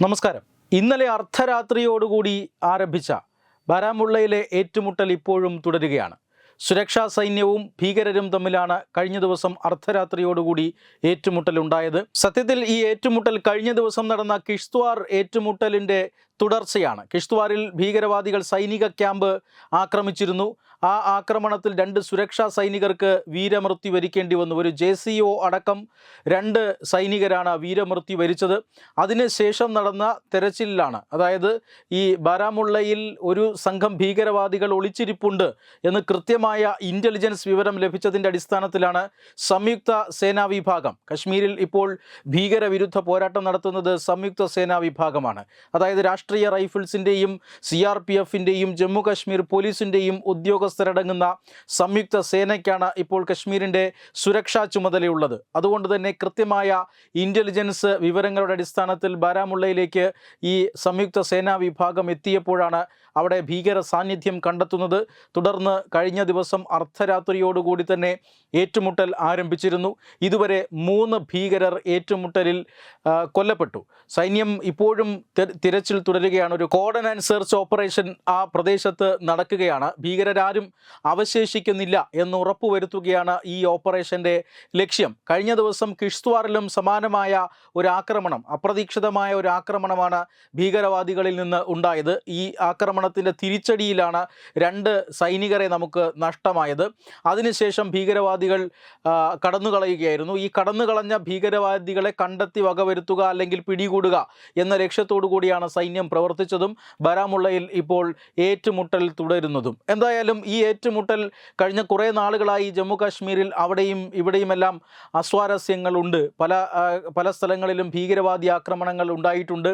നമസ്കാരം. ഇന്നലെ അർദ്ധരാത്രിയോടുകൂടി ആരംഭിച്ച ബാരാമുള്ളയിലെ ഏറ്റുമുട്ടൽ ഇപ്പോഴും തുടരുകയാണ്. സുരക്ഷാ സൈന്യവും ഭീകരരും തമ്മിലാണ് കഴിഞ്ഞ ദിവസം അർദ്ധരാത്രിയോടുകൂടി ഏറ്റുമുട്ടലുണ്ടായത് സത്യത്തിൽ ഈ ഏറ്റുമുട്ടൽ കഴിഞ്ഞ ദിവസം നടന്ന കിഷ്ത്വാർ ഏറ്റുമുട്ടലിന്റെ തുടർച്ചയാണ്. കിഷ്ത്വാറിൽ ഭീകരവാദികൾ സൈനിക ക്യാമ്പ് ആക്രമിച്ചിരുന്നു. ആ ആക്രമണത്തിൽ രണ്ട് സുരക്ഷാ സൈനികർക്ക് വീരമൃത്യു വരിക്കേണ്ടി വന്നു. ഒരു ജെ സി ഒ അടക്കം രണ്ട് സൈനികരാണ് വീരമൃത്യു വരിച്ചത്. അതിനുശേഷം നടന്ന തെരച്ചിലിലാണ്. അതായത് ഈ ബാരാമുള്ളയിൽ ഒരു സംഘം ഭീകരവാദികൾ ഒളിച്ചിരിപ്പുണ്ട് എന്ന് കൃത്യമായ ഇന്റലിജൻസ് വിവരം ലഭിച്ചതിന്റെ അടിസ്ഥാനത്തിലാണ് സംയുക്ത സേനാ വിഭാഗം. കശ്മീരിൽ ഇപ്പോൾ ഭീകരവിരുദ്ധ പോരാട്ടം നടത്തുന്നത് സംയുക്ത സേനാ വിഭാഗമാണ്. അതായത് റൈഫിൾസിന്റെയും സി ആർ പി എഫിന്റെയും ജമ്മു കാശ്മീർ പോലീസിന്റെയും ഉദ്യോഗസ്ഥരടങ്ങുന്ന സംയുക്ത സേനയ്ക്കാണ് ഇപ്പോൾ കശ്മീരിന്റെ സുരക്ഷാ ചുമതലയുള്ളത്. അതുകൊണ്ട് തന്നെ കൃത്യമായ ഇന്റലിജൻസ് വിവരങ്ങളുടെ അടിസ്ഥാനത്തിൽ ബാരാമുള്ളയിലേക്ക് ഈ സംയുക്ത സേനാ വിഭാഗം എത്തിയപ്പോഴാണ് അവിടെ ഭീകര സാന്നിധ്യം കണ്ടെത്തുന്നത്. തുടർന്ന് കഴിഞ്ഞ ദിവസം അർദ്ധരാത്രിയോടുകൂടി തന്നെ ഏറ്റുമുട്ടൽ ആരംഭിച്ചിരുന്നു. ഇതുവരെ മൂന്ന് ഭീകരർ ഏറ്റുമുട്ടലിൽ കൊല്ലപ്പെട്ടു. സൈന്യം ഇപ്പോഴും തിരച്ചിൽ തിരച്ചിൽ തുടരുകയാണ്. ഒരു കോഡൻ ആൻഡ് സെർച്ച് ഓപ്പറേഷൻ ആ പ്രദേശത്ത് നടക്കുകയാണ്. ഭീകരരാരും അവശേഷിക്കുന്നില്ല എന്ന് ഉറപ്പുവരുത്തുകയാണ് ഈ ഓപ്പറേഷന്റെ ലക്ഷ്യം. കഴിഞ്ഞ ദിവസം കിഷ്ത്വാറിലും സമാനമായ ഒരു ആക്രമണം അപ്രതീക്ഷിതമായ ഒരു ആക്രമണമാണ് ഭീകരവാദികളിൽ നിന്ന് ഉണ്ടായത്. ഈ ആക്രമണത്തിന്റെ തിരിച്ചടിയിലാണ് രണ്ട് സൈനികരെ നമുക്ക് നഷ്ടമായത്. അതിനുശേഷം ഭീകരവാദികൾ കടന്നുകളയുകയായിരുന്നു. ഈ കടന്നുകളഞ്ഞ ഭീകരവാദികളെ കണ്ടെത്തി വകവരുത്തുക അല്ലെങ്കിൽ പിടികൂടുക എന്ന ലക്ഷ്യത്തോടു കൂടിയാണ് സൈന്യം പ്രവർത്തിച്ചതും ബാരാമുള്ളയിൽ ഇപ്പോൾ ഏറ്റുമുട്ടൽ തുടരുന്നതും. എന്തായാലും ഈ ഏറ്റുമുട്ടൽ കഴിഞ്ഞ കുറേ നാളുകളായി ജമ്മു കാശ്മീരിൽ അവിടെയും ഇവിടെയുമെല്ലാം അസ്വാരസ്യങ്ങളുണ്ട്. പല പല സ്ഥലങ്ങളിലും ഭീകരവാദി ആക്രമണങ്ങൾ ഉണ്ടായിട്ടുണ്ട്.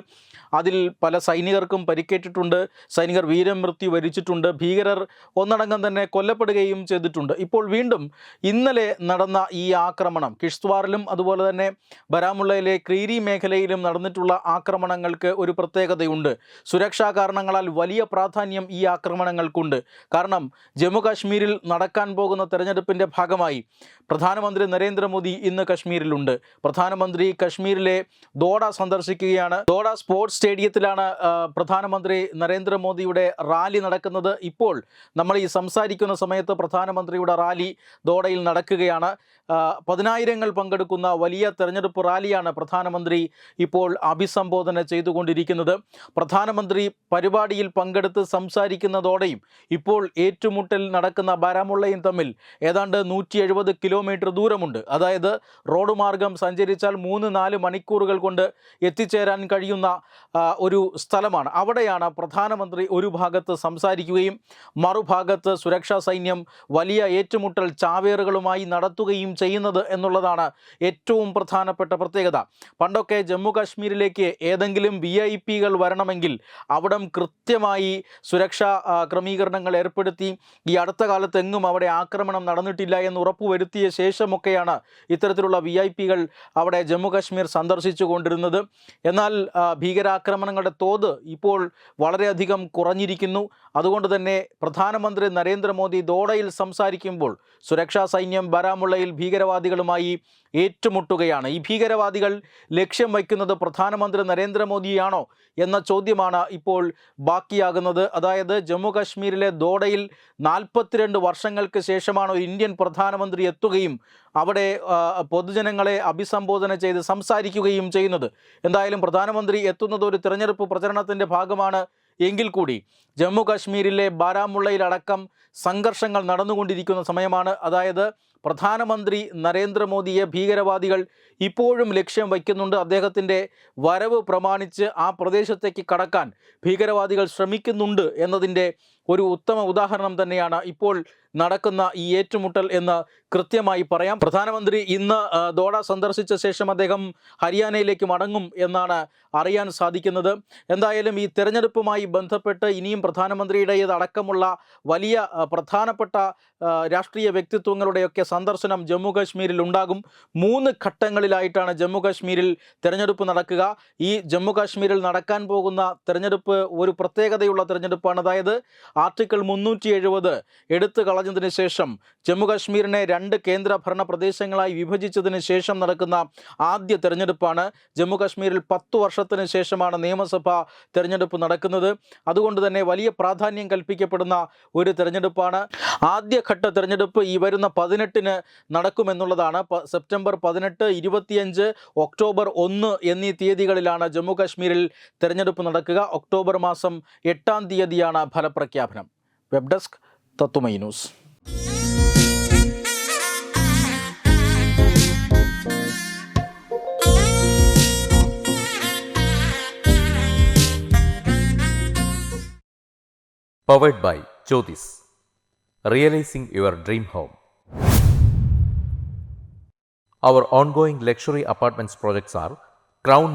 അതിൽ പല സൈനികർക്കും പരിക്കേറ്റിട്ടുണ്ട്. സൈനികർ വീരമൃത്യു വരിച്ചിട്ടുണ്ട്. ഭീകരർ ഒന്നടങ്കം തന്നെ കൊല്ലപ്പെടുകയും ചെയ്തിട്ടുണ്ട്. ഇപ്പോൾ വീണ്ടും ഇന്നലെ നടന്ന ഈ ആക്രമണം കിഷ്ത്വാറിലും അതുപോലെ തന്നെ ബരാമുള്ളയിലെ ക്രീരി മേഖലയിലും നടന്നിട്ടുള്ള ആക്രമണങ്ങൾക്ക് ഒരു പ്രത്യേകതയുണ്ട്. സുരക്ഷാ കാരണങ്ങളാൽ വലിയ പ്രാധാന്യം ഈ ആക്രമണങ്ങൾക്കുണ്ട്. കാരണം ജമ്മു കാശ്മീരിൽ നടക്കാൻ പോകുന്ന തെരഞ്ഞെടുപ്പിന്റെ ഭാഗമായി പ്രധാനമന്ത്രി നരേന്ദ്രമോദി ഇന്ന് കശ്മീരിലുണ്ട്. പ്രധാനമന്ത്രി കശ്മീരിലെ ദോഡ സന്ദർശിക്കുകയാണ്. ദോഡ സ്പോർട്സ് സ്റ്റേഡിയത്തിലാണ് പ്രധാനമന്ത്രി നരേന്ദ്രമോദിയുടെ റാലി നടക്കുന്നത്. ഇപ്പോൾ നമ്മൾ ഈ സംസാരിക്കുന്ന സമയത്ത് പ്രധാനമന്ത്രിയുടെ റാലി ദോഡയിൽ നടക്കുകയാണ്. പതിനായിരങ്ങൾ പങ്കെടുക്കുന്ന വലിയ തെരഞ്ഞെടുപ്പ് റാലിയാണ് പ്രധാനമന്ത്രി ഇപ്പോൾ അഭിസംബോധന ചെയ്തുകൊണ്ടിരിക്കുന്നത്. പ്രധാനമന്ത്രി പരിപാടിയിൽ പങ്കെടുത്ത് സംസാരിക്കുന്നതോടെയും ഇപ്പോൾ ഏറ്റുമുട്ടൽ നടക്കുന്ന ബാരാമുള്ളയും തമ്മിൽ ഏതാണ്ട് നൂറ്റി എഴുപത് കിലോമീറ്റർ ദൂരമുണ്ട്. അതായത് റോഡ് മാർഗം സഞ്ചരിച്ചാൽ മൂന്ന് നാല് മണിക്കൂറുകൾ കൊണ്ട് എത്തിച്ചേരാൻ കഴിയുന്ന ഒരു സ്ഥലമാണ്. അവിടെയാണ് പ്രധാനമന്ത്രി ഒരു ഭാഗത്ത് സംസാരിക്കുകയും മറുഭാഗത്ത് സുരക്ഷാ സൈന്യം വലിയ ഏറ്റുമുട്ടൽ ചാവേറുകളുമായി നടത്തുകയും ചെയ്യുന്നത് എന്നുള്ളതാണ് ഏറ്റവും പ്രധാനപ്പെട്ട പ്രത്യേകത. പണ്ടൊക്കെ ജമ്മു കാശ്മീരിലേക്ക് ഏതെങ്കിലും വി ഐ പികൾ വരണമെങ്കിൽ അവിടം കൃത്യമായി സുരക്ഷാ ക്രമീകരണങ്ങൾ ഏർപ്പെടുത്തി. ഈ അടുത്ത കാലത്ത് എങ്ങും അവിടെ ആക്രമണം നടന്നിട്ടില്ല എന്ന് ഉറപ്പുവരുത്തിയ ശേഷമൊക്കെയാണ് ഇത്തരത്തിലുള്ള വി ഐ പികൾ അവിടെ ജമ്മു കാശ്മീർ സന്ദർശിച്ചു കൊണ്ടിരുന്നത്. എന്നാൽ ഭീകരാക്രമണങ്ങളുടെ തോത് ഇപ്പോൾ വളരെയധികം കുറഞ്ഞിരിക്കുന്നു. അതുകൊണ്ട് തന്നെ പ്രധാനമന്ത്രി നരേന്ദ്രമോദി ദോഡയിൽ സംസാരിക്കുമ്പോൾ സുരക്ഷാ സൈന്യം ബാരാമുള്ളയിൽ ഭീകരവാദികളുമായി ഏറ്റുമുട്ടുകയാണ്. ഈ ഭീകരവാദികൾ ലക്ഷ്യം വയ്ക്കുന്നത് പ്രധാനമന്ത്രി നരേന്ദ്രമോദിയാണോ എന്ന ചോദ്യമാണ് ഇപ്പോൾ ബാക്കിയാകുന്നത്. അതായത് ജമ്മു കാശ്മീരിലെ ദോഡയിൽ നാൽപ്പത്തിരണ്ട് വർഷങ്ങൾക്ക് ശേഷമാണ് ഒരു ഇന്ത്യൻ പ്രധാനമന്ത്രി എത്തുകയും അവിടെ പൊതുജനങ്ങളെ അഭിസംബോധന ചെയ്ത് സംസാരിക്കുകയും ചെയ്യുന്നത്. എന്തായാലും പ്രധാനമന്ത്രി എത്തുന്നത് ഒരു തിരഞ്ഞെടുപ്പ് പ്രചരണത്തിന്റെ ഭാഗമാണ് എങ്കിൽ കൂടി. ജമ്മു കാശ്മീരിലെ ബാരാമുള്ളയിലടക്കം സംഘർഷങ്ങൾ നടന്നുകൊണ്ടിരിക്കുന്ന സമയമാണ്. അതായത് പ്രധാനമന്ത്രി നരേന്ദ്രമോദിയെ ഭീകരവാദികൾ ഇപ്പോഴും ലക്ഷ്യം വയ്ക്കുന്നുണ്ട്. അദ്ദേഹത്തിന്റെ വരവ് പ്രമാണിച്ച് ആ പ്രദേശത്തേക്ക് കടക്കാൻ ഭീകരവാദികൾ ശ്രമിക്കുന്നുണ്ട് എന്നതിന്റെ ഒരു ഉത്തമ ഉദാഹരണം തന്നെയാണ് ഇപ്പോൾ നടക്കുന്ന ഈ ഏറ്റുമുട്ടൽ എന്ന് കൃത്യമായി പറയാം. പ്രധാനമന്ത്രി ഇന്ന് ദോഡ സന്ദർശിച്ച ശേഷം അദ്ദേഹം ഹരിയാനയിലേക്ക് മടങ്ങും എന്നാണ് അറിയാൻ സാധിക്കുന്നത്. എന്തായാലും ഈ തെരഞ്ഞെടുപ്പുമായി ബന്ധപ്പെട്ട് ഇനിയും പ്രധാനമന്ത്രിയുടെ അടക്കമുള്ള വലിയ പ്രധാനപ്പെട്ട രാഷ്ട്രീയ വ്യക്തിത്വങ്ങളുടെയൊക്കെ സന്ദർശനം ജമ്മു കാശ്മീരിൽ ഉണ്ടാകും. മൂന്ന് ഘട്ടങ്ങളിലായിട്ടാണ് ജമ്മു കാശ്മീരിൽ തെരഞ്ഞെടുപ്പ് നടക്കുക. ഈ ജമ്മു കാശ്മീരിൽ നടക്കാൻ പോകുന്ന തെരഞ്ഞെടുപ്പ് ഒരു പ്രത്യേകതയുള്ള തെരഞ്ഞെടുപ്പാണ്. അതായത് ആർട്ടിക്കിൾ മുന്നൂറ്റി എഴുപത് എടുത്തു കളഞ്ഞതിന് ശേഷം ജമ്മുകാശ്മീരിനെ രണ്ട് കേന്ദ്രഭരണ പ്രദേശങ്ങളായി വിഭജിച്ചതിന് ശേഷം നടക്കുന്ന ആദ്യ തെരഞ്ഞെടുപ്പാണ്. ജമ്മുകാശ്മീരിൽ പത്തു വർഷത്തിന് ശേഷമാണ് നിയമസഭാ തെരഞ്ഞെടുപ്പ് നടക്കുന്നത്. അതുകൊണ്ട് തന്നെ വലിയ പ്രാധാന്യം കൽപ്പിക്കപ്പെടുന്ന ഒരു തെരഞ്ഞെടുപ്പാണ്. ആദ്യഘട്ട തെരഞ്ഞെടുപ്പ് ഈ വരുന്ന പതിനെട്ടിന് നടക്കുമെന്നുള്ളതാണ്. സെപ്റ്റംബർ പതിനെട്ട് ഇരുപത്തിയഞ്ച് ഒക്ടോബർ ഒന്ന് എന്നീ തീയതികളിലാണ് ജമ്മുകാശ്മീരിൽ തെരഞ്ഞെടുപ്പ് നടക്കുക. ഒക്ടോബർ മാസം എട്ടാം തീയതിയാണ് ഫലപ്രഖ്യാപനം. വെബ് ഡെസ്ക് തത്തുമൈ news Powered by Jyotis. Realizing your dream home. Our ongoing luxury apartments projects are Crown